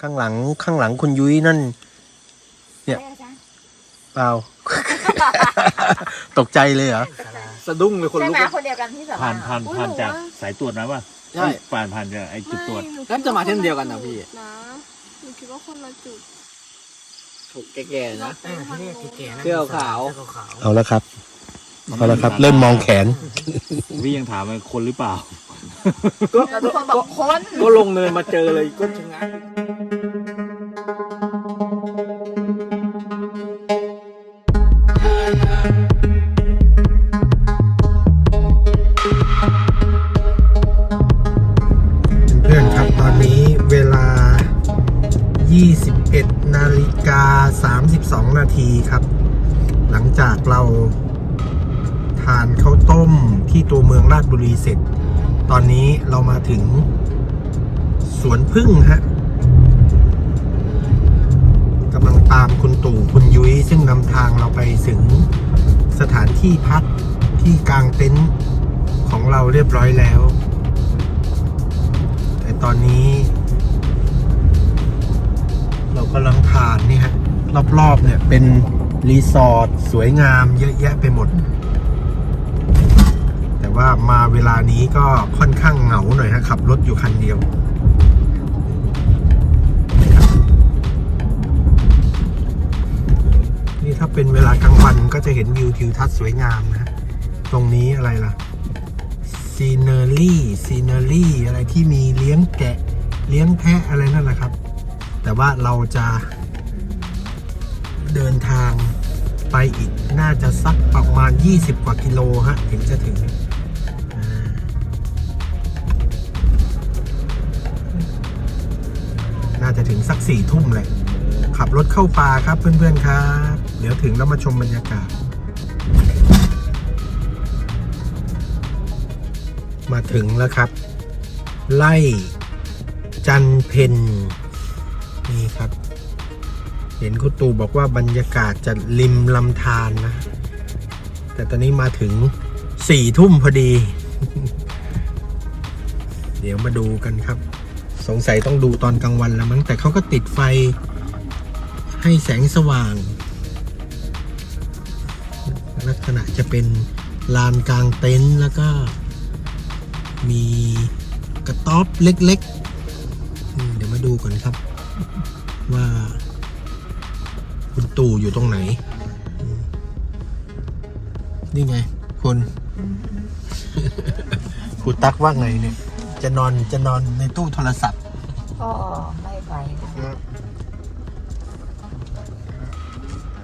ข้างหลังข้างหลังคุณยุ้ยนั่น เนี่ยใช่อาจารย์เปล่า ตกใจเลยเหรอ สะดุ้งเลยคนใช่ลุกไหมอะคนเดียวกันที่สาผ่านราผ่านอุ๊ยผ่านหนูจากว่าสายตรวจมาป่ะใช่ ผ่านผ่านจากไอ้จุดตรวจไม่หคิงั้นจะมาเส้นเดียวกันเหรอพี่ นะหนูคิดว่าคนละจุดถูกแก่ๆนะเออเรียกแก่ๆนะเสื้อขาวเอาแล้วครับ เอาแล้วครับ เริ่มมองแขน พี่ยังถามว่าคนหรือเปล่า ก็แล้วทุกคนบอกคน ก็ลงเนินมาเจอเลยก็ชะงักีครับ หลังจากเราทานข้าวต้มที่ตัวเมืองราชบุรีเสร็จ ตอนนี้เรามาถึงสวนพึ่งฮะกำลังตามคุณตู่คุณยุ้ยซึ่งนำทางเราไปถึงสถานที่พักที่กลางเต็นท์ของเราเรียบร้อยแล้ว แต่ตอนนี้ เรากำลังผ่านนี่ฮะ รอบๆเนี่ยเป็นรีสอร์ทสวยงามเยอะแยะไปหมด แต่ว่ามาเวลานี้ก็ค่อนข้างเหงาหน่อยฮะขับรถอยู่คันเดียวนี่ถ้าเป็นเวลากลางวันก็จะเห็นวิวทิวทัศน์สวยงามนะฮะตรงนี้อะไรล่ะซีเนอรี่ซีเนอรี่อะไรที่มีเลี้ยงแกะเลี้ยงแพะอะไรนั่นแหละครับ แต่ว่าเราจะ เดินทางไปอีกน่าจะสักประมาณ 20 กว่ากิโลฮะ ถึงจะถึงน่าจะถึงสักสี่ทุ่มเลย ขับรถเข้าป่าครับเพื่อนๆครับ เดี๋ยวถึงแล้วมาชมบรรยากาศ มาถึงแล้วครับ ไล่จันเพน เห็นคุณตู่บอกว่าบรรยากาศจะริมลำธารนะ แต่ตอนนี้มาถึงสี่ทุ่มพอดี เดี๋ยวมาดูกันครับ สงสัยต้องดูตอนกลางวันแล้วมั้งแต่เขาก็ติดไฟให้แสงสว่าง ลักษณะจะเป็นลานกลางเต็นท์แล้วก็มีกระต๊อบเล็กๆ เดี๋ยวมาดูก่อนครับว่า ตู่อยู่ตรงไหนอืมนี่ไงคนครูตักว่าไงเนี่ย จะนอนจะนอนในตู้โทรศัพท์ ก็ไม่ไปนะ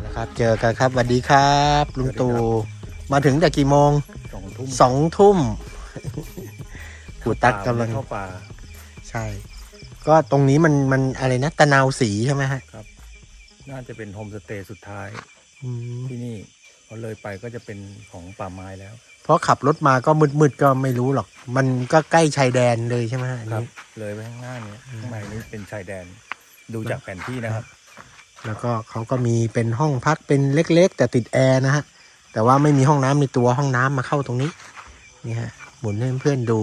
นะครับเจอกันครับสวัสดีครับลุงตู่มาถึงแต่กี่โมงสองทุ่มสองทุ่มครูตักกำลังเข้าป่า ใช่ ก็ตรงนี้มันมันอะไรนะตะนาวสีใช่ไหมฮะ น่าจะเป็นโฮมสเตย์สุดท้ายอืมที่นี่พอเลยไปก็จะเป็นของป่าไม้แล้ว เพราะขับรถมาก็มืดๆก็ไม่รู้หรอก มันก็ใกล้ชายแดนเลยใช่ไหมฮะอันครับ นี้ เลยไปข้างหน้านี้ข้างในนี้เป็นชายแดนดูจากแผนที่นะครับ แล้วก็เขาก็มีเป็นห้องพักเป็นเล็กๆ แต่ติดแอร์นะฮะ แต่ว่าไม่มีห้องน้ำในตัวห้องน้ำมาเข้าตรงนี้ นี่ฮะ หมุนให้เพื่อนๆดู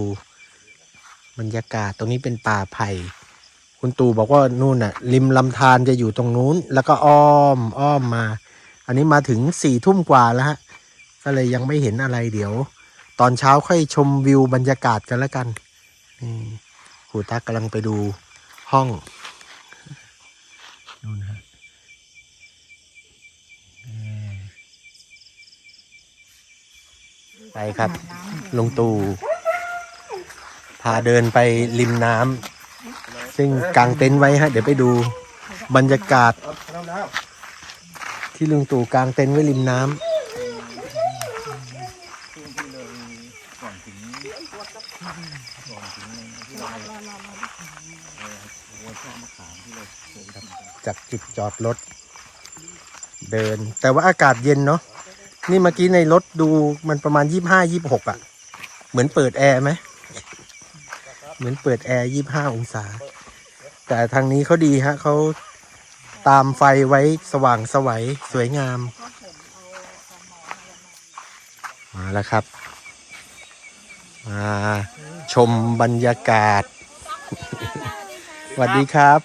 บรรยากาศตรงนี้เป็นป่าไผ่ คุณตู่บอกว่านู่นน่ะ ริมลำธารจะอยู่ตรงนู้น แล้วก็อ้อมอ้อมมา อันนี้มาถึงสี่ทุ่มกว่าแล้วฮะ ก็เลยยังไม่เห็นอะไรเดี๋ยว ตอนเช้าค่อยชมวิวบรรยากาศกันแล้วกันนี่ครูตักกำลังไปดูห้องนู่นฮะไปครับลุงตู่พาเดินไปริมน้ำ ซึ่งกางเต็นท์ไว้ฮะ เดี๋ยวไปดูบรรยากาศ ที่ลุงตู่กางเต็นท์ไว้ริมน้ำจากจุดจอดรถเดิน แต่ว่าอากาศเย็นเนาะนี่เมื่อกี้ในรถดูมันประมาณยี่ห้ายี่บหกอะ่ะ เหมือนเปิดแอร์ไหม เหมือนเปิดแอร์ยี่ห้าองศา แต่ทางนี้เขาดีฮะเขาตามไฟไว้สว่างสวัยสวยงาม มาแล้วครับ มาชมบรรยากาศสวัสดีครับ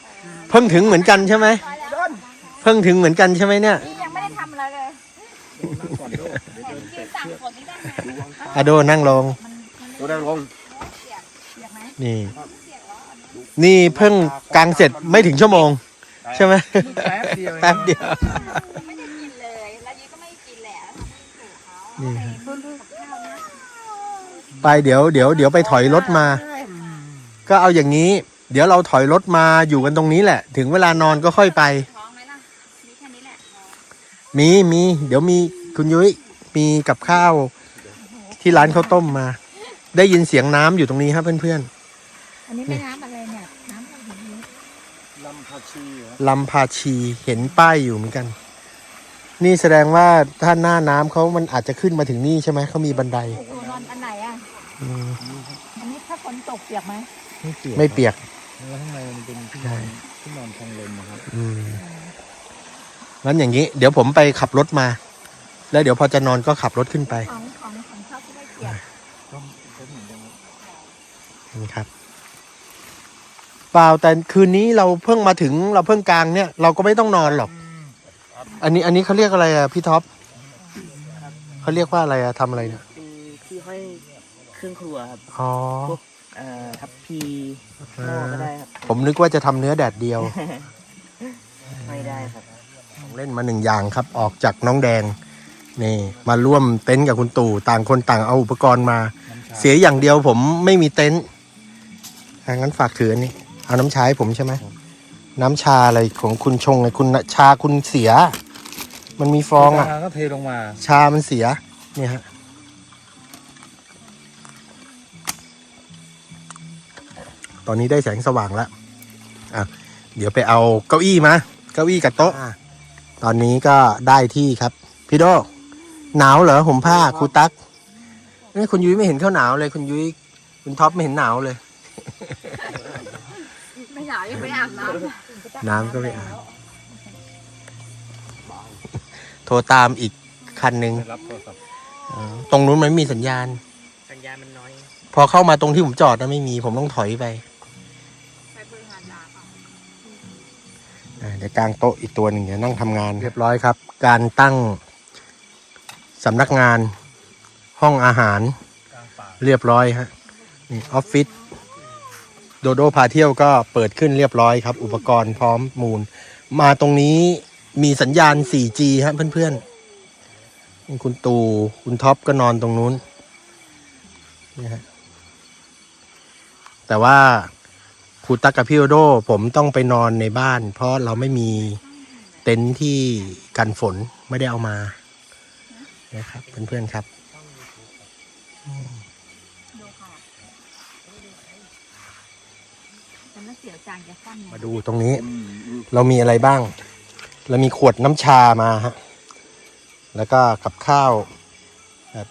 เพิ่งถึงเหมือนกันใช่ไหมเพิ่งถึงเหมือนกันใช่ไหมเนี่ยนี่ยังไม่ได้ทำอะไรเลยเห็นกินสั่งฝนนี่ได้ไหมอะโดนั่งลงตัวได้ลงนี่ นี่เพิ่งกางเสร็จไม่ถึงชั่วโมง ใช่ไหมแป๊บเดียวเองแป๊บเดียว ไม่ได้กินเลย แล้วยีก็ไม่กินแหละนี่ฮะไปเดี๋ยวเดี๋ยวเดี๋ยวไปถอยรถมา ก็เอาอย่างนี้ เดี๋ยวเราถอยรถมาอยู่กันตรงนี้แหละ ถึงเวลานอนก็ค่อยไป ท้องไหมล่ะมีแค่นี้แหละท้องมีมีเดี๋ยวมีคุณยุ้ยมีกับข้าว ที่ร้านข้าวต้มมา ได้ยินเสียงน้ำอยู่ตรงนี้ครับเพื่อนอันนี้ไม่น้ำอะไรเนี่ย น้ำอะไรอย่างนี้ ลำพาชีเหรอๆลำพาชีเห็นป้ายอยู่เหมือนกัน นี่แสดงว่าถ้าหน้าน้ำเขามันอาจจะขึ้นมาถึงนี่ใช่ไหมเขามีบันไดตัวนอนอันไหนอะอืมอันนี้ถ้าฝนตกเปียกไหมไม่เปียกไม่เปียกแล้วข้างในมันเป็นที่นใช่อนที่นอนทางลมนะครับอืมงั้นอย่างนี้ เดี๋ยวผมไปขับรถมา แล้วเดี๋ยวพอจะนอนก็ขับรถขึ้นไปของของของเขาที่ไม่เปียก ก็ก็เหมือนกันครับ นี่ครับ เปล่าแต่คืนนี้เราเพิ่งมาถึงเราเพิ่งกลางเนี่ยเราก็ไม่ต้องนอนหรอก อันนี้อันนี้เขาเรียกอะไรอะพี่ท็อปเขาเรียกว่าอะไรอะทำอะไรเนี่ยเป็นที่ห้อยเครื่องครัวครับอ๋อเอ่อทับพีหม้อก็ได้ครับผมนึกว่าจะทำเนื้อแดดเดียว ไม่ได้ครับ ของเล่นมาหนึ่งอย่างครับออกจากน้องแดงนี่มาร่วมเต็นท์กับคุณตู่ต่างคนต่างเอาอุปกรณ์มาน้ำชาเสียอย่างเดียวผมไม่มีเต็นท์อะงั้นฝากถืออันนี้ เอาน้ำชาให้ผมใช่ไหม น้ำชาอะไรของคุณชงไงคุณชาคุณเสีย มันมีฟองอะน้ำชาก็เทลงมา ชามันเสีย เนี่ยฮะ ตอนนี้ได้แสงสว่างแล้ว อะ เดี๋ยวไปเอาเก้าอี้มา เก้าอี้กับโต๊ะ ตอนนี้ก็ได้ที่ครับ พี่โดหนาวเหรอผมผ้าครูตั๊กนี่คุณยุ้ยไม่เห็นเขาหนาวเลย คุณยุ้ยคุณท็อปไม่เห็นหนาวเลย ไม่หนาวยังไม่อาบน้ำน้ำก็ไม่อาบโทรตามอีกคันหนึ่งรับโทรศัพท์อ๋อตรงนู้นมันไม่มีสัญญาณสัญญาณมันน้อย พอเข้ามาตรงที่ผมจอดนะไม่มี ผมต้องถอยไปไปเบอร์หาดาค่ะอ่าเดี๋ยวกลางโต๊ะอีกตัวหนึ่งเดี๋ยวนั่งทำงาน เรียบร้อยครับ การตั้งสำนักงาน ห้องอาหาร กลางป่าเรียบร้อยฮะนี่ออฟฟิศ โดโดพาเที่ยวก็เปิดขึ้นเรียบร้อยครับ อุปกรณ์พร้อมมูล มาตรงนี้มีสัญญาณ 4G ฮะเพื่อนๆ คุณตู่คุณท็อปก็นอนตรงนู้นนี่ฮะแต่ว่าครูตักกับพี่โอโด ผมต้องไปนอนในบ้าน เพราะเราไม่มีเต็นท์ที่กันฝนไม่ได้เอามานะครับเพื่อนๆครับ ดูค่ะฉันน่าเสียว จางจะฟันมาดูตรงนี้ เรามีอะไรบ้าง เรามีขวดน้ำชามาฮะ แล้วก็กับข้าวแบบ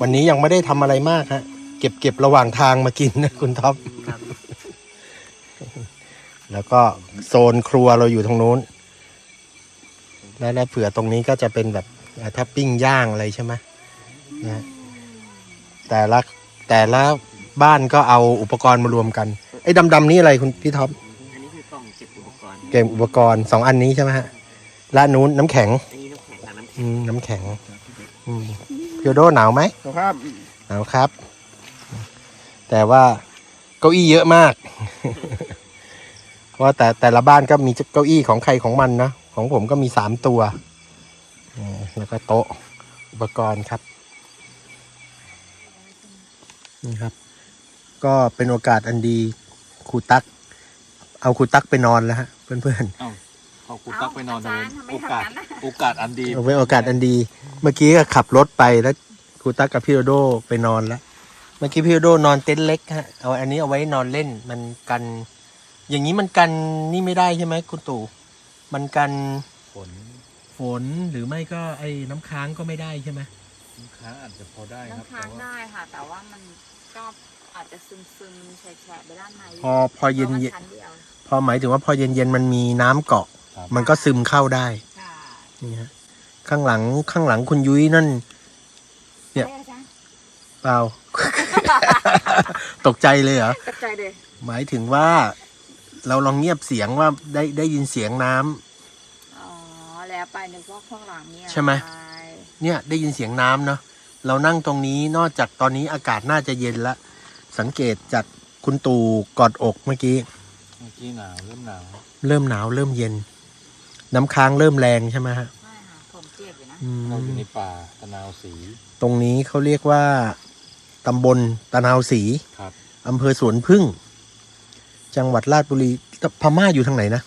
วันนี้ยังไม่ได้ทำอะไรมากฮะ เก็บเก็บระหว่างทางมากินนะคุณท็อปแล้วก็โซนครัวเราอยู่ตรงนู้น แล้วแล้วเผื่อตรงนี้ก็จะเป็นแบบอ่าถ้าปิ้งย่างอะไรใช่ไหมนะแต่ละแต่ละ บ้านก็เอาอุปกรณ์มารวมกันไอ้ดำๆนี่อะไรคุณพี่ท็อปอันนี้คือกล่องเก็บอุปกรณ์เกมอุปกรณ์สองอันนี้ใช่ไหมฮะและนู้นน้ำแข็งอันนี้น้ำแข็งกับน้ำอืมน้ำแข็งอืมพี่โอโดหนาวไหมสภาพหนาวครับ แต่ว่าเก้าอี้เยอะมาก เพราะว่าแต่แต่ละบ้านก็มีเก้าอี้ของใครของมันนะของผมก็มีสามตัวอืมแล้วก็โต๊ะอุปกรณ์ครับนี่ครับ ก็เป็นโอกาสอันดีครูตัก เอาครูตักไปนอนแล้วฮะเพื่อนๆเอากูตักไปนอนทำไมโอกาสโอกาสอันดีเอาไว้โอกาสอันดี เมื่อกี้ก็ขับรถไปแล้วครูตั๊กกับพี่โดโดไปนอนแล้ว เมื่อกี้พี่โดโดนอนเต็นท์เล็กฮะเอาอันนี้เอาไว้นอนเล่นมันกัน อย่างนี้มันกันนี่ไม่ได้ใช่ไหมคุณตู่มันกันฝนฝนหรือไม่ก็ไอ้น้ำค้างก็ไม่ได้ใช่ไหมลูกค้าอาจจะพอได้ครับน้ำค้างแต่ว่าได้ค่ะ แต่ว่ามันก็ อาจจะซึมซึมๆแฉะๆไปด้านในพอพอเย็นพราะเย็มันชั้นเดียวพอหมายถึงว่าพอเย็นเย็นๆมันมีน้ำเกาะมันก็ซึมเข้าได้ใช่นี่ฮะข้างหลังข้างหลังคุณยุ้ยนั่น เนี่ย ได้จ้ะเปล่า ตกใจเลยเหรอ กระจายเลยหมายถึงว่า เราลองเงียบเสียงว่าได้ได้ยินเสียงน้ำ อ๋อแล้วไปนึกว่าข้างหลังเนี่ยใช่ไหม ปเนี่ยได้ยินเสียงน้ำเนาะเรานั่งตรงนี้นอกจากตอนนี้อากาศน่าจะเย็นละ สังเกตจากคุณตู่กอดอกเมื่อกี้ เมื่อกี้หนาวเริ่มหนาวเริ่มหนาวเริ่มเย็น น้ำค้างเริ่มแรงใช่ไหมฮะใช่ค่ะผมเจ็บอยู่นะอืมเราอยู่ในป่าตะนาวสีตรงนี้เขาเรียกว่าตำบลตะนาวศรีครับ อำเภอสวนพึ่ง จังหวัดราชบุรีพม่าอยู่ทางไหนนะ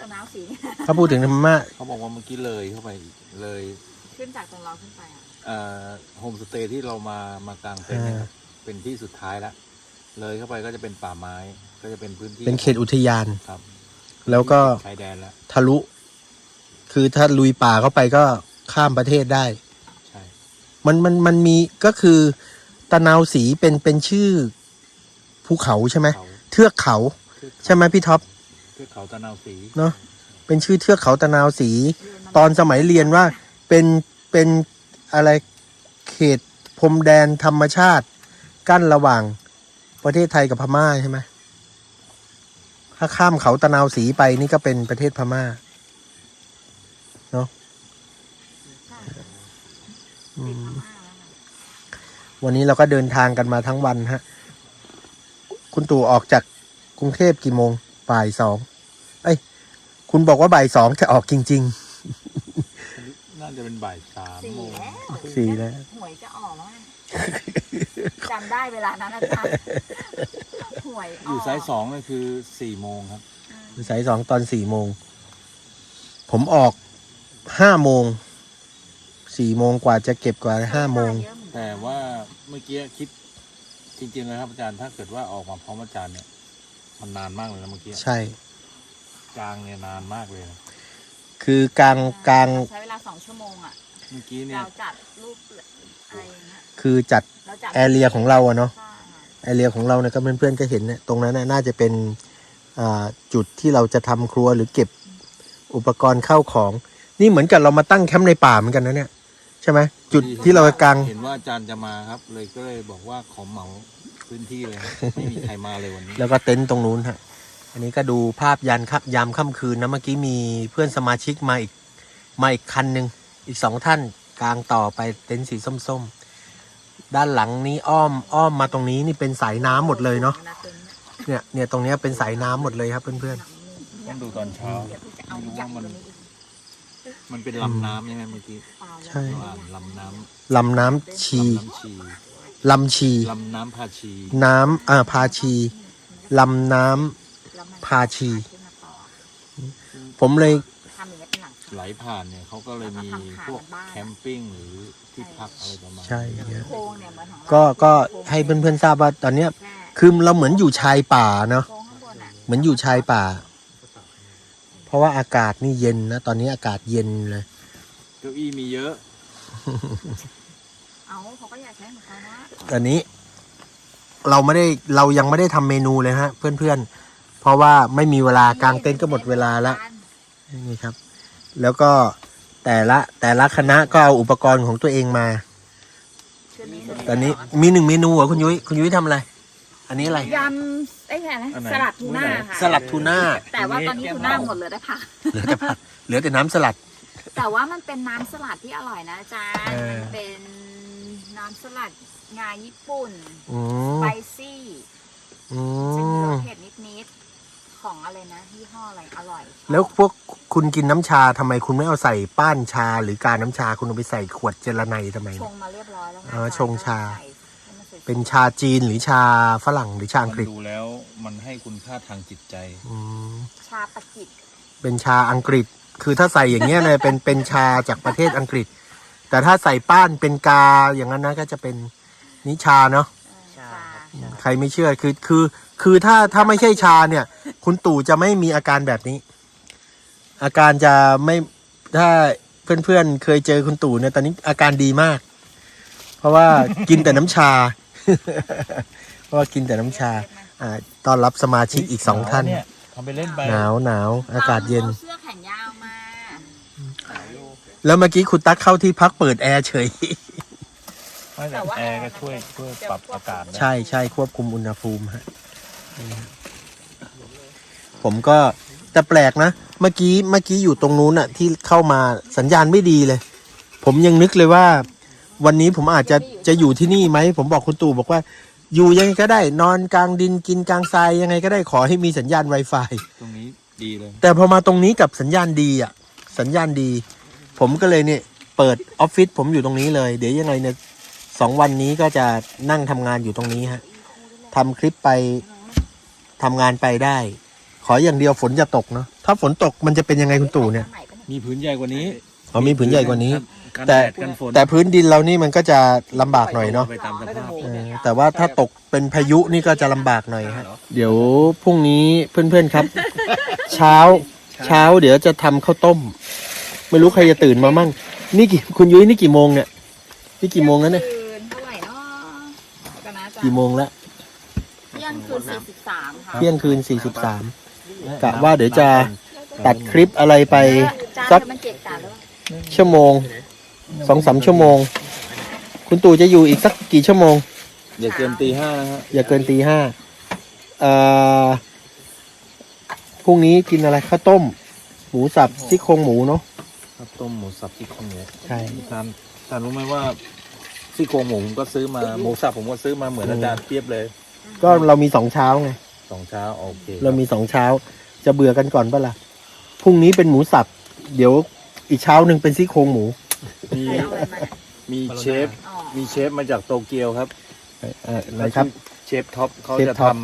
ตะนาวสี ถ้าพูดถึงพม่าเขาบอกว่าเมื่อกี้เลยเข้าไปอีกเลยขึ้นจากตรงเราขึ้นไปอะ เอ่อโฮมสเตย์ที่เรามามากางเต็นท์เนี่ยครับ เป็นที่สุดท้ายละเลยเข้าไปก็จะเป็นป่าไม้ ก็จะเป็นพื้นที่เป็นเขตอุทยาน ครับ แล้วก็ชายแดนแล้วทะลุ คือถ้าลุยป่าเข้าไปก็ข้ามประเทศได้ใช่มันมันมันมีก็คือตะนาวสีเป็นเป็นชื่อภูเขาใช่ไหมเขาเทือกเขาเทือกใช่ไหมพี่ท็อปเทือกเขาตะนาวสีเนาะเป็นชื่อเทือกเขาตะนาวสี ตอนสมัยเรียนว่าเป็นเป็นอะไรเขตพรมแดนธรรมชาติ กั้นระหว่างประเทศไทยกับพม่าใช่ไหมถ้าข้ามเขาตะนาวสีไปนี่ก็เป็นประเทศพม่าเนาะใช่อืติดมมากแล้วค่ะวันนี้เราก็เดินทางกันมาทั้งวันฮะ คุณตู่ออกจากกรุงเทพกี่โมง บ่ายสอง เอ้ย คุณบอกว่าบ่ายสองจะออกจริงน่าจะเป็นบ่ายสามสี่โมงแล้วๆสี่แล้วหวยจะออกแล้วไง จำได้เวลานั้นอาจารย์หวยออกอยู่สายสองเลยคือสี่โมงครับ สายสองตอนสี่โมง ผมออกห้าโมงสี่โมงกว่าจะเก็บกว่าห้าโมงเยอะเหอนกันแต่ว่าเมื่อกี้คิดจริงๆเลยครับอาจารย์ถ้าเกิดว่าออกมาพร้อมอาจารย์เนี่ยมันนานมากเลยนะเมื่อกี้ใช่กลางเนี่ยนานมากเลยนะคือกลางกลางใช้เวลาสองชั่วโมงอะเมื่อกี้เนี่ยเราจัดรูป อะไรอย่างเงี้ยคือจัดเราจัดแอเรียของเราอะเนาะ ใช่ค่ะแอเรียของเราเนี่ยก็เพื่อนๆก็เห็นเนี่ยตรงนั้นน่ะน่าจะเป็นอ่าจุดที่เราจะทำครัวหรือเก็บอุปกรณ์เข้าของ นี่เหมือนกับเรามาตั้งแคมป์ในป่าเหมือนกันนะเนี่ย ใช่ไหมจุดที่เรากางเห็นว่าอาจารย์จะมาครับ เลยก็เลยบอกว่าขอเหมาพื้นที่เลยครับไม่มีใครมาเลยวันนี้แล้วก็เต็นท์ตรงนู้นฮะอันนี้ก็ดูภาพยันครับยามค่ำคืนนะเมื่อกี้มีเพื่อนสมาชิกมาอีกมาอีกคันหนึ่งอีกสองท่าน กลางต่อไปเต็นท์สีส้มๆ ด้านหลังนี้อ้อมอ้อมมาตรงนี้นี่เป็นสายน้ำหมดเลยเนาะเนี่ยเนี่ยตรงเนี้ยเป็นสายน้ำหมดเลยครับเพื่อนต้องดูตอนเช้าเดี๋ยวพี่จะเอาไม่รู้ใหญ่ว่ามันกว่านี้อีกมันเป็นลำน้ำใช่ไหมเมื่อกี้เปล่าแล้วใช่เราอ่านลำน้ๆลำน้ำชีำลำน้ำชีลำชี ลำน้ำพาชี น้ำอ่าพาชีลำน้ำแล้วมันพาชีขึ้นมาต่อผมเลย ไหลผ่านเนี่ยเขาก็เลยมีพวกแคมปิ้งหรือที่พักอะไรประมาณใช่เยอะ โครงเนี่ยเหมือนของเราก็ก็ให้เพื่อนๆทราบว่าตอนเนี้ยแค่คือเราเหมือนอยู่ชายป่าเนาะโครงข้างบนอะเหมือนอยู่ชายป่า เพราะว่าอากาศนี่เย็นนะตอนนี้อากาศเย็นเลย เก้าอี้มีเยอะ เอาเขาก็อยากใช้ของเขานะตอนนี้เราไม่ได้เรายังไม่ได้ทำเมนูเลยฮะ เพื่อนๆ เพราะว่าไม่มีเวลากางเต็นท์ก็หมดเวลาแล้วนี่ครับ แล้วก็แต่ละแต่ละคณะก็เอาอุปกรณ์ของตัวเองมาคืนนี้ตอนนี้มีหนึ่งเมนูเหรอคุณยุ้ยคุณยุ้ยทำอะไร อันนี้อะไร ยำไอ้แค่นะอันไหน สลัดทูน่าค่ะ สลัดทูน่าแต่ว่าตอนนี้ทูน่าหมดเลยได้พักเหลือแต่ผักเหลือแต่น้ำสลัด แต่ว่ามันเป็นน้ำสลัดที่อร่อยนะอาจารย์เออ มันเป็นน้ำสลัดงาญี่ปุ่นอืสมไปซี่อืจะมีรมสเผ็ดนิดๆ ของอะไรนะยี่ห้ออะไรอร่อยแล้วพวกคุณกินน้ำชาทำไมคุณไม่เอาใส่ป้านชา หรือการน้ำชาคุณเอาไปใส่ขวดเจลาไนทำไมชงมาเรียบร้อยแล้วไงอ๋อชงชา ใส่ให้มันสวยๆเป็นชาจีนหรือชาฝรั่งหรือชาอังกฤษมันดูแล้วมันให้คุณค่าทางจิตใจ อืมชาปากิจเป็นชาอังกฤษ คือถ้าใส่อย่างเงี้ยเนี่ยเป็นเป็นชาจากประเทศอังกฤษ แต่ถ้าใส่ป้านเป็นกาอย่างนั้นนะก็จะเป็นนิชาเนาะ เออชา ใครไม่เชื่อคือคือ คือถ้าถ้าไม่ใช่ชาเนี่ย คุณตู่จะไม่มีอาการแบบนี้ อาการจะไม่ถ้าเพื่อนๆเคยเจอคุณตู่เนี่ยตอนนี้อาการดีมาก เพราะว่ากินแต่น้ำชา เพราะว่ากินแต่น้ำชา อ่าต้อนรับสมาชิกอีกสองท่านเนี่ยทำไปเล่นไปหนาวหนาวอากาศเย็น อเสื้อแขนยาวมา แล้วเมื่อกี้คุณตั๊กเข้าที่พักเปิดแอร์เฉย ไม่แต่แอร์ก็ช่วยช่วยปรับอากาศได้ใช่ใช่ควบคุมอุณหภูมิฮะนี่ฮะ ผมก็แต่แปลกนะ เมื่อกี้เมื่อกี้อยู่ตรงนู้นอะที่เข้ามาสัญญาณไม่ดีเลย ผมยังนึกเลยว่า วันนี้ผมอาจจะจะอยู่ที่นี่ไหม ผมบอกคุณตู่บอกว่า อยู่ยังไงก็ได้ นอนกลางดินกินกลางทรายยังไงก็ได้ขอให้มีสัญญาณ Wi-Fi ตรงนี้ดีเลย แต่พอมาตรงนี้กับสัญญาณดีอะสัญญาณดี ผมก็เลยเนี่ยเปิดออฟฟิศผมอยู่ตรงนี้เลย เดี๋ยวยังไงเนี่ยสองวันนี้ก็จะนั่งทำงานอยู่ตรงนี้ฮะทำคลิปไป ทำงานไปได้ ขออย่างเดียวฝนจะตกเนาะถ้าฝนตกมันจะเป็นยังไงคุณตู่เนี่ยมีผืนใหญ่กว่านี้อ๋อมีผืนใหญ่กว่านี้ กันแต่แดดกันฝนแต่พื้นดินเรานี่มันก็จะลำบากหน่อยเนาะไปตามสภาพ เออแต่ว่าถ้าตกเป็นพายุนี่ก็จะลำบากหน่อยฮะเดี๋ยวพรุ่งนี้เพื่อนๆครับ เช้า เช้าเดี๋ยวจะทำข้าวต้ม ไม่รู้ใครจะตื่นมามั่งนี่กี่คุณยุ้ยนี่กี่โมงเนี่ยนี่กี่โมงแล้วเนี่ยคืนเท่าไหร่เนาะกันนะจ๊ะกี่โมงแล้ว เที่ยงคืนสี่สิบสามค่ะเที่ยงคืนสี่สิบสามกะว่าเดี๋ยวจะตัดคลิปอะไรไปจานสักมันเกะกะหรือเปล่าชั่วโมงสองสามชั่วโมง คุณตู่จะอยู่อีกสักกี่ชั่วโมง อย่าเกินตีห้านะฮะอย่าเกินตีห้าเอ่อพรุ่งนี้กินอะไรข้าวต้ม หมูสับซี่โครงหมูเนาะครับต้มหมูสับซี่โครงหมูใช่ทานทานรู้ไหมว่าซี่โครงหมูผมก็ซื้อมาหมูสับผมก็ซื้อมาเหมือนอาจารย์เทียบเลย ก็เรามีสองเช้าไงสองเช้าโอเคเรามีสองเช้า จะเบื่อกันก่อนปะล่ะพรุ่งนี้เป็นหมูสับ เดี๋ยวอีกเช้าหนึ่งเป็นซี่โครงหมู มีเอาอะไรมามีเชฟอ๋อมีเชฟมาจากโตเกียวครับเอ่ออะไรครับ เชฟท็อปเขาเชฟจะท็ทอป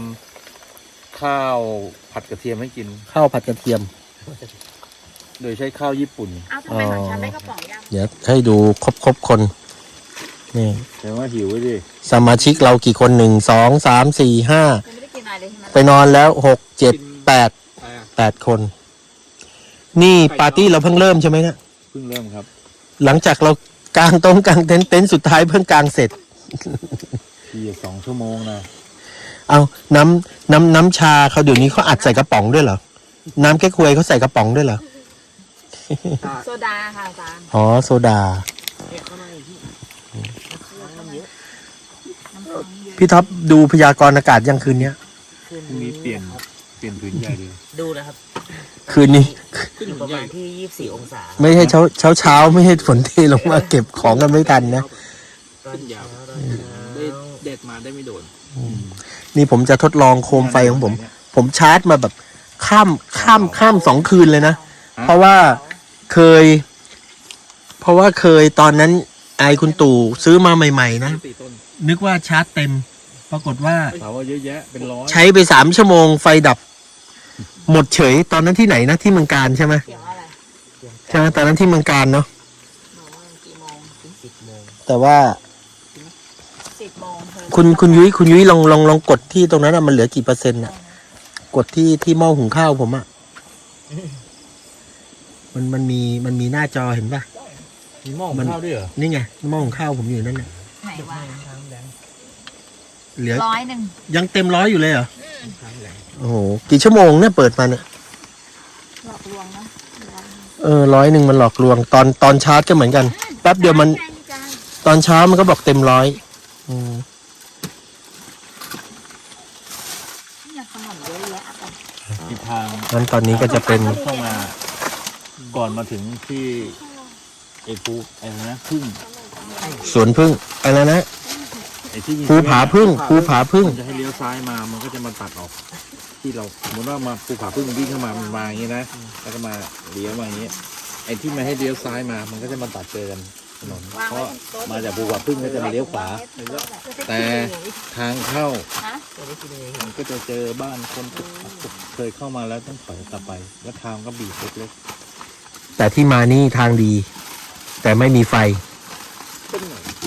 ำข้าวผัดกระเทียมให้กิน ข้าวผัดกระเทียม โดยใช้ข้าวญี่ปุ่น เอาทำไมของฉันได้กระป๋องยัง เดี๋ยวให้ดูครบครบๆคน นี่ แต่ว่าหิวไว้ดิสมาชิกเรากี่คนหนึ่งสองสามสี่ห้ายังไม่ได้กินอะไรเลยใช่ไหมไปนอนแล้วหกเจ็ดแปดแปดคน นี่ปาร์ตี้เราเพิ่งเริ่มใช่ไหมเนี่ยเพิ่งเริ่มครับหลังจากเรากางโต๊ะกางเต็นท์เต็นท์สุดท้ายเพิ่งกางเสร็จ ทีสองชั่วโมงนะเอาน้ำน้ำน้ำชาเขาเดี๋ยวนี้เขาอัดใส่กระป๋องด้วยเหรอ น้ำแก้ควยเขาใส่กระป๋องด้วยเหรอ โซดาค่ะอาจารย์อ๋อโซดา พี่ท็อปดูพยากรณ์อากาศยังคืนเนี้ยพรุ่งนี้เปลี่ยนเปลี่ยนผืนใหญ่เลยดูนะครับคืนนี้อยู่ประมาณที่ยี่สิบสี่องศาไม่ใช่เช้าเช้าเช้าไม่ใช่ฝนเทลงมาเก็บของกันไม่ทันนะ ตอนเช้าตอนเช้าเด็ดมาได้ไม่โดนนี่ผมจะทดลองโคมไฟของผม ผมชาร์จมาแบบข้ามข้ามข้ามสองคืนเลยนะ เพราะว่าเคย เพราะว่าเคยตอนนั้นไอคุณตู่ซื้อมาใหม่ ๆ นะ สี่ต้นนึกว่าชาร์จเต็ม ปรากฏว่าถามว่าเยอะแยะเป็นร้อยใช้ไปสามชั่วโมงไฟดับ หมดเฉยตอนนั้นที่ไหนนะที่เมืองการใช่ไหมเสียงอะไรใช่ไหมตอนนั้นที่เมืองการเนาะหนูว่ากี่โมงสิบโมงแต่ว่าสิบโมงเธอคุณคุณยุ้ยคุณยุ้ยลองลองลองกดที่ตรงนั้นอะมันเหลือกี่เปอร์เซ็นต์อะกดที่ที่หม้อหุงข้าวผมอะมันมันมีมันมีหน้าจอเห็นปะมีหม้อหุมันงข้าวด้วยเหรอนี่ไงหม้อหุงข้าวผมอยู่นั่นน่ะไหนวะ เหลือร้อยหนึ่งยังเต็มร้อยอยู่เลยเหรอโอ้โหกี่ชั่วโมงเนี่ยเปิดมาเนี่ยหลอกลวงนะเออร้อยหนึ่งมันหลอกลวง ตอนตอนชาร์จก็เหมือนกัน แป๊บเดียวมันใช่จ้าตอนเช้ามันก็บอกเต็มร้อยอืมเนี่ยขนมเยอะแยะอะไปอีกทางงั้นตอนนี้ก็จะเป็นเข้ามา ก่อนมาถึงที่ไอ้ภูไอ้อะไรนะพึ่งสวนพึ่งอะไรนะ ไอ้ที่มีภูผาพึ่งภูผาพึ่ง มันจะให้เลี้ยวซ้ายมา มันก็จะมาตัดออก ที่เราสมมติว่ามาภูผาพึ่งวิ่งเข้ามามันมาอย่างนี้นะแล้วก็มาเลี้ยวมาอย่างนี้ ไอ้ที่มาให้เลี้ยวซ้ายมา มันก็จะมาตัดเจอกันถนนวางเพไว้ราะบนโต๊ะมาจากภูผาพึ่งก็จะมาเลี้ยวขวา แต่ทางเข้าฮะมันก็จะเจอบ้านคนเคยเข้ามาแล้วต้องถอยกลับไป แล้วทางก็บีบเล็กแต่ที่มานี่ทางดี แต่ไม่มีไฟ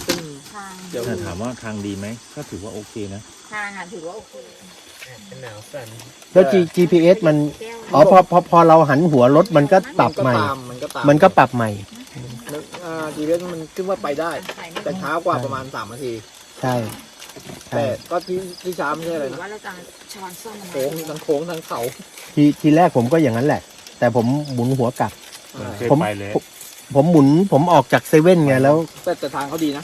ทาง ๆถ้าถามว่าทางดีไหมก็ถือว่าโอเคนะ ทางอะถือว่าโอเคเป็นหนาวสั่นแล้ว G- GPS มันแก้วอ๋อพอพอพอเราหันหัวรถมันก็ปรับใหม่มันก็ตามมันก็ปรับใหม่อ่าจีเวนมันขึ้นว่าไปได้ใส่ไม่แต่ช้ากว่าประมาณสามนาที ใช่ใช่แต่ก็ที่ที่ช้าไม่ใช่อะไรถือนะว่าเราจะช้อนส้อมมันโค้งทั้งโค้งทั้งเขาทีทีแรกผมก็อย่างนั้นแหละ แต่ผมหมุนหัวกลับอ่าเคยผมไปเลยผม ผมหมุนผมออกจากเซเว่นไงแล้ว แต่แต่ทางเขาดีนะ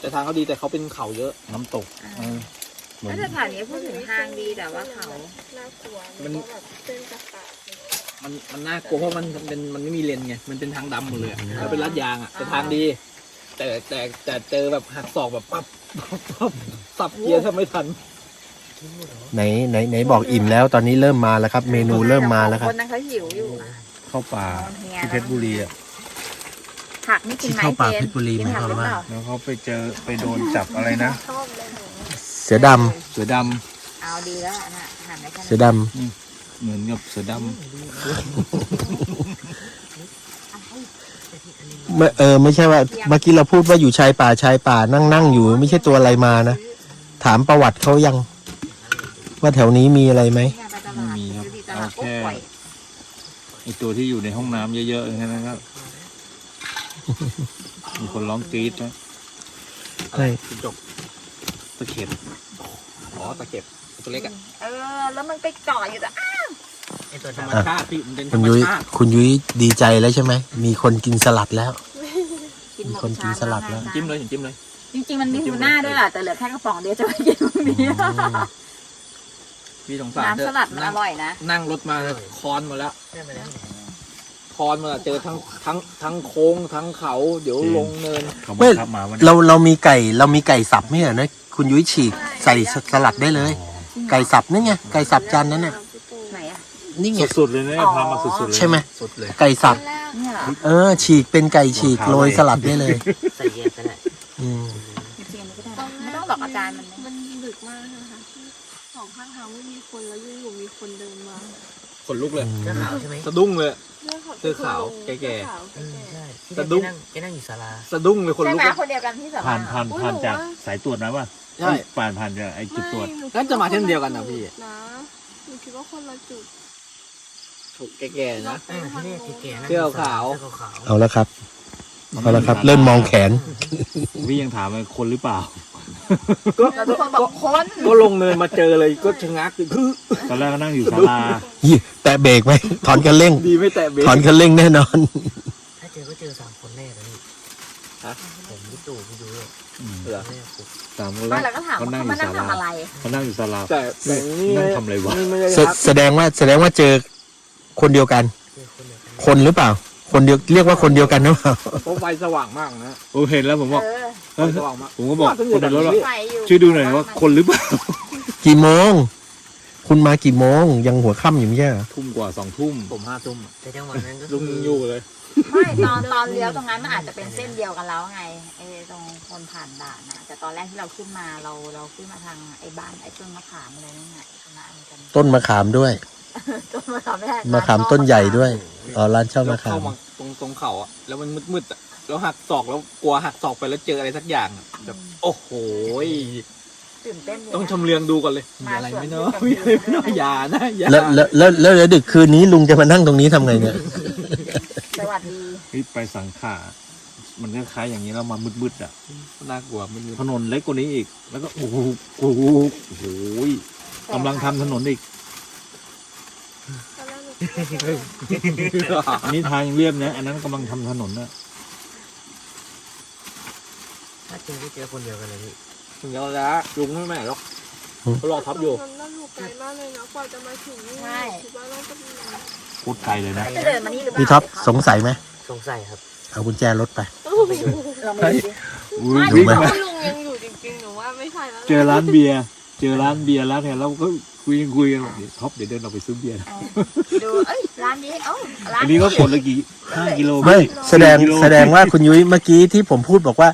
แต่ทางเขาดีแต่เขาเป็นเขาเยอะ น้ำตกเออเหมือนถ้าสถานนี้พูดถึงทางดีแต่ว่าเขามันมันมันน่ากลัวเพราะมันเป็นมันไม่มีเลนไงมันเป็นทางดำหมดเลยอะแล้วเป็นลาดยางอะแต่ทางดี แต่แต่แต่เจอแบบหักศอกแบบปั๊บปั๊บปั๊บสับเกียร์ถ้าไม่ทันไหนไหนไหนบอกอิ่มแล้วตอนนี้เริ่มมาแล้วครับ เมนูเริ่มมาแล้วครับ คนนั้นเขาหิวอยู่เข้าป่า ที่เพชรบุรีอะ ผักนี่กินไหมที่เข้าป่าจนเพชรบุรีกินผักหมายความว่ารือเปล่แล้วเขาไปเจอไปโดนจับอะไรนะ เสือดำเสือดเอาดีแล้วนะหันได้แค่เสือนั้นดำเหมือนกับเสือดำไม่เออไม่ใช่ว่าเมื่อกี้เราพูดว่าอยู่ชายป่าชายป่านั่งนั่งอยู่ ไม่ใช่ตัวอะไรมานะถามประวัติเขายัง ว่าแถวนี้มีอะไรไหมเนี่ยไปตลาดซื้อที่ตลาดปุ๊บปล่อยำไอตัวที่อยู่ในห้องน้ำเยอะๆแค่นั้นก็ มีคนร้องกรี๊ดนะใช่จบตะเข็บอ๋อตะเข็บตัวเล็กอะเออ แล้วมันไปเกาะอยู่แต่อ้าวไอตัวธรรมดำชาติพี่มันเป็นธคุรณรมยุ้ยชาติคุณยุ้ยดีใจแล้วใช่ไหม มีคนกินสลัดแล้ว กินหมดมีคนกินสลัดแล้ว จิ้มเลยจิ้มเลย จริงๆมันมีทูน่าด้วยแหละแต่เหลือแค่กระป๋องเดียวจะไปกินพรุ่งนี้พี่สงสารน้ำสลัดมันนั่องร่อยนะ นั่งรถมาคอนหมดแล้วได้ไหมนะ คอนหมาแล้วเจอทั้งทั้งทั้งโค้งทั้งเขาเดี๋ยวลงเนินเขาไม่บังคับมาวันนี้เราเรามีไก่เรามีไก่สับไม่เหรอนะคุณยุ้ยฉีกใส่สลัดได้เลย ไก่สับนี่ไงไก่สับจานนั้นน่ะไหนอะ นี่ไงสุดๆเลยนะอ๋อพามาสุดๆเลยใช่ไหมสุดเลยไก่สับ เนี่ยเหรอเออ ฉีกเป็นไก่ฉีกโรยสลัดได้เลยใส่แยกก็ได้อืมจริงๆมันก็ได้นะไม่ต้องหลอกอาจารย์มันนะมันดึกมากนะคะที่สองข้างทางไม่มีคนแล้วอยู่ๆมีคนเดินมาขนลุกเลยเสื้อขาวใช่ไหมสะดุ้งเลย เสื้อขาวเสื้อขาวแก่ๆเสื้อขาวอืมแก่ใช่ที่สะดุ้งแกนั่งแกนั่งอยู่ศาลา สะดุ้งเลยคนใช่ลุกไหมเลยคนเดียวกันที่สาผ่านราผ่านผ่านจากสายตรวจมาป่ะใช่ ผ่านผ่านจากไอ้จุดตรวจไม่หงั้นจะมาเช่นเดียวกันนะพี่ นะหนูคิดว่าคนละจุดถูกแก่ๆนะ เออที่แรกแกๆนั่งเสื้อขาวเสื้อขาวเอาแล้วครับ เอาแล้วครับ เริ่มมองแขน พี่ยังถามว่าคนหรือเปล่า ก็แล้วทุกคนบอกคนก็ลงเนินมาเจอเลยก็ชะงักคือคือตอนแรกก็นั่งอยู่ศาลายี่แตะเบรกไหมถอนคันเร่ง ดีไม่แตะเบรกถอนคันเร่งแน่นอน ถ้าเจอก็เจอสามคนแน่เลยพี่ฮะผมพี่ตู่พี่ยุ้ยเหรอแม่ผมสามคนแรไม่กเราก็ถามเขาว่านั่งเขาอยู่มานั่ศางลาทำอะไรเขานั่งอยู่ศาลาแต่แต่นี่นั่งทำอะไรวะนี่ไม่ได้แสทักแสดงว่าแสดงว่าเจอคนเดียวกันเจอคนเดียวกัน คนหรือเปล่า คนเดียวเรียกว่าคนเดียวกันหรือเปล่าเพราะไฟสว่างมากนะโอ้เห็นแล้วผมบอก เออไฟสว่างมากผมก็บอกคนในรถว่าไฟอยู่ช่วยดูหน่อยว่าคนหรือเปล่ากี่โมง คุณมากี่โมง ยังหัวค่ำอยู่ไม่ใช่เหรอทุ่มกว่าสองทุ่มผมห้าทุ่มแต่จังหวะนั้นก็ลุงคืออยู่เลยไม่ตอนตอนเลี้ยวตรงนั้นมันอาจจะเป็นเส้นเดียวกันแล้วไงไอ้ตรงคนผ่านด่านนะแต่ตอนแรกที่เราขึ้นมาเราเราขึ้นมาทางไอ้บ้านไอ้ต้นมะขามอะไรนั่นแหละคณะมันกันต้นมะขามด้วยต้นมะขามไม่ใช่มะขามต้นใหญ่ด้วยอ๋อร้านเช่าแล้มะวขาเข้ามมาตรงตรงเขาอะแล้วมันมืดๆอะ แล้วหักศอกแล้วกลัวหักศอกไปแล้วเจออะไรสักอย่างอะแบบโอ้โหยตื่นเต้นยู่นะ ต้องชำเลืองดูก่อนเลยมีอะไรไหมเนาะมีอะไรไหมเนาะอย่านะอย่าแล้วแล้วแล้วแล้วเดี๋ยวดึกคืนนี้ลุงจะมานั่งตรงนี้ทำไงเนี่ย สวัสดี ที่ไปสังขา มันก็คล้ายอย่างนี้แล้วมามืดๆอะ น่ากลัวมันถนนเล็กกว่านี้อีก แล้วก็โอ้โหโอ้โหโอ้โหกำลังทำถนนอีกตอนแรกหนูคิดว่าจะอันนี้ทางยังเรียบนะ อันนั้นกำลังทำถนนนะ ถ้าเจอก็เจอคนเดียวกันเลยพี่ถึงแล้วนะลุงไม่แม่หรอกเขารอทับอยู่มันน่าอยู่ไกลมากเลยนะกว่าจะมาถึงนี่ใช่ คิดว่าเราจะมีพูดไกลเลยนะ จะเดินมานี่หรือเปล่าพี่ท็อปสงสัยไหมสงสัยครับเอากุญแจรถไปเราไม่ดูดิอุ้ยไม่วิ่งแต่มาว่าลุงยังอยู่จริงๆหนูว่าไม่ใช่แล้วเจอร้านเบียร์ เจอร้านเบียร์ร้านเนี่ยเราก็คุยกันคุยกันบอกเดี๋ยวท็อปเดี๋ยวเดินเราไปซื้อเบียร์นะดูเอ้ยร้านนี้เอ้าร้านอันนี้นี้ก็คนละกี่ห้ากิโล ไม่แสดงกิโลแสดงว่าคุณยุ้ยเมื่อกี้ที่ผมพูดบอกว่า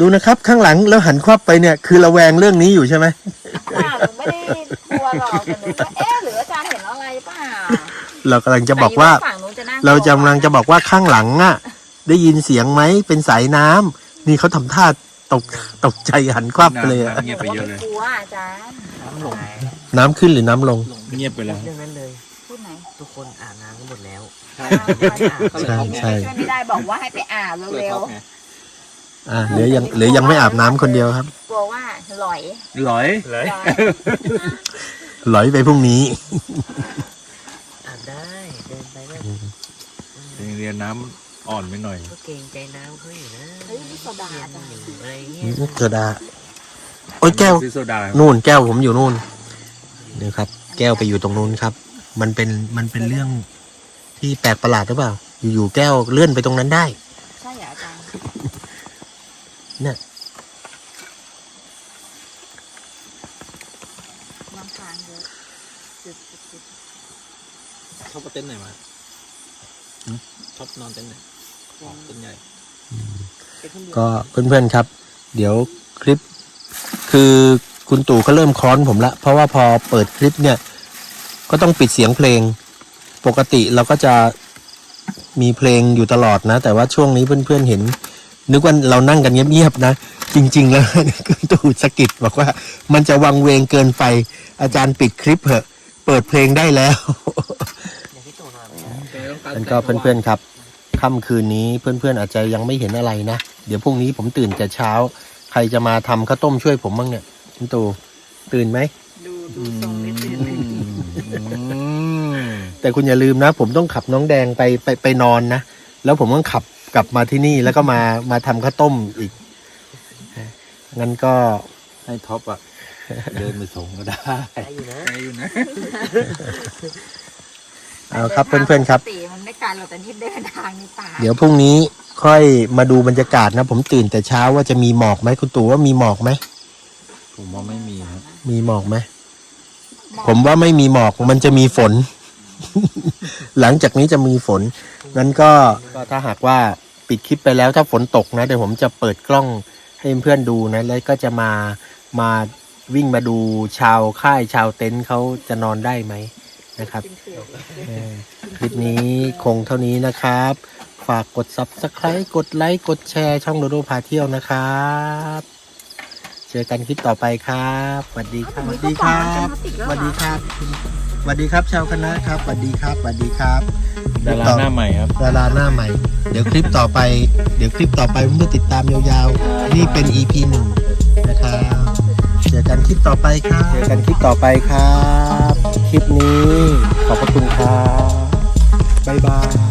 ดูนะครับข้างหลังแล้วหันควับไปเนี่ย คือระแวงเรื่องนี้อยู่ใช่ไหมเปล่าหนูไม่ได้กลัวหรอกแต่หนูก็เอ๊ะหรืออาจารย์เห็นอะไรเปล่าเรากำลังจะบอกว่าฝั่งนู้นจะน่เรากำลังจะบอกว่าข้างหลังอะ ได้ยินเสียงไหมเป็นสายน้ำนี่เขาทำท่าตกตกใจหันควับไปเลยอะน้ำเงียบไปเยอะเลย กลัวอาจารย์น้ำหลงน้ำขึ้นหรือน้ำลง เงียบไปแล้ว เรื่องนั้นเลย พูดไหนทุกคนอาบน้ำกันหมดแล้ว ใช่อ่าใช่ใช่ ช่วยไม่ได้บอกว่าให้ไปอ่านเลยเร็ท็วอปไง อ่าเหลือยังเหลือยังไม่อาบน้ำคนเดียวครับๆกลัวว่าหลอยหลอยหลอยหลอยไปพรุ่งนี้ อาบได้เดินไปก็เรียนน้ำอ่อนไปหน่อย ก็เกรงใจน้ำเขาอยู่นะเฮ้ยนี่โซดาอาจารย์หนีอะไรเงี้ยกระดาษอ้ยแก้ว ซื้อโซดานู่นแก้วผมอยู่นู่นนี่ครับ แก้วไปอยู่ตรงนู้นครับ มันเป็นมันเป็นเรื่องที่แปลกประหลาดหรือเปล่า อยู่ๆแก้วเลื่อนไปตรงนั้นได้ ใช่เหรออาจารย์ เนี่ยน้ำค้างเยอะจุดจุดจุดชอบเอาเต็นท์ไหนมาชอบนอนเต็นท์ไหนอ๋อเต็นท์ใหญ่ ก็เพื่อนๆครับ เดี๋ยวคลิป คือคุณตู่เขาเริ่มค้อนผมละ เพราะว่าพอเปิดคลิปเนี่ย ก็ต้องปิดเสียงเพลง ปกติเราก็จะมีเพลงอยู่ตลอดนะ แต่ว่าช่วงนี้เพื่อนๆเห็น นึกว่าเรานั่งกันเงียบๆนะ จริง ๆ แล้วคุณตู่สะกิดบอกว่า มันจะวังเวงเกินไป อาจารย์ปิดคลิปเถอะ เปิดเพลงได้แล้วอยากให้ตู่นอนไหมนั่นก็เพื่อนๆครับค่ำคืนนี้เพื่อนๆอาจจะยังไม่เห็นอะไรนะ เดี๋ยวพรุ่งนี้ผมตื่นแต่เช้า ใครจะมาทำข้าวต้มช่วยผมบ้างเนี่ยคุณตู่ตื่นไหมดูดูทรงไม่ตื่นเลยแต่คุณอย่าลืมนะ ผมต้องขับน้องแดงไปไปไปนอนนะ แล้วผมต้องขับ กลับมาที่นี่แล้วก็มามาทำข้าวต้มอีกงั้นก็ให้ท็อปอะเดินไปส่งก็ได้ ได้อยู่นะอยู่นะ เอาครับเพื่อนๆครับ ปกติมันไม่ไกลหรอกแต่ที่เดินทางในป่าเดี๋ยวพรุ่งนี้ค่อยมาดูบรรยากาศนะ ผมตื่นแต่เช้าว่าจะมีหมอกไหมคุณตู่ว่ามีหมอกไหมผมว่าไม่มีครับมีหมอกไหมผมว่าไม่มีหมอกมันจะมีฝน หลังจากนี้จะมีฝนงั้นก็ก็ถ้าหากว่า ปิดคลิปไปแล้วถ้าฝนตกนะเดี๋ยวผมจะเปิดกล้องให้เพื่อนดูนะแล้วก็จะมามาวิ่งมาดูชาวค่ายชาวเต็นท์เขาจะนอนได้ไหมนะครับเออคลิปนี้คงเท่านี้นะครับ ฝากกด subscribe กดไลค์กดแชร์ช่องโดโดพาเที่ยวนะครับ เจอกันคลิปต่อไปครับสวัสดีครับสวัสดีครับสวัสดีครับสวัสดีครับชาวคณะครับสวัสดีครับสวัสดีครับ ดาราหน้าใหม่ครับ ดาราหน้าใหม่ เดี๋ยวคลิปต่อไป เดี๋ยวคลิปต่อไปผมจะติดตามยาวๆ นี่เป็น EP หนึ่งนะครับเจอกันคลิปต่อไปครับเจอกันคลิปต่อไปครับ คลิปนี้ขอบพระคุณครับบ๊ายบาย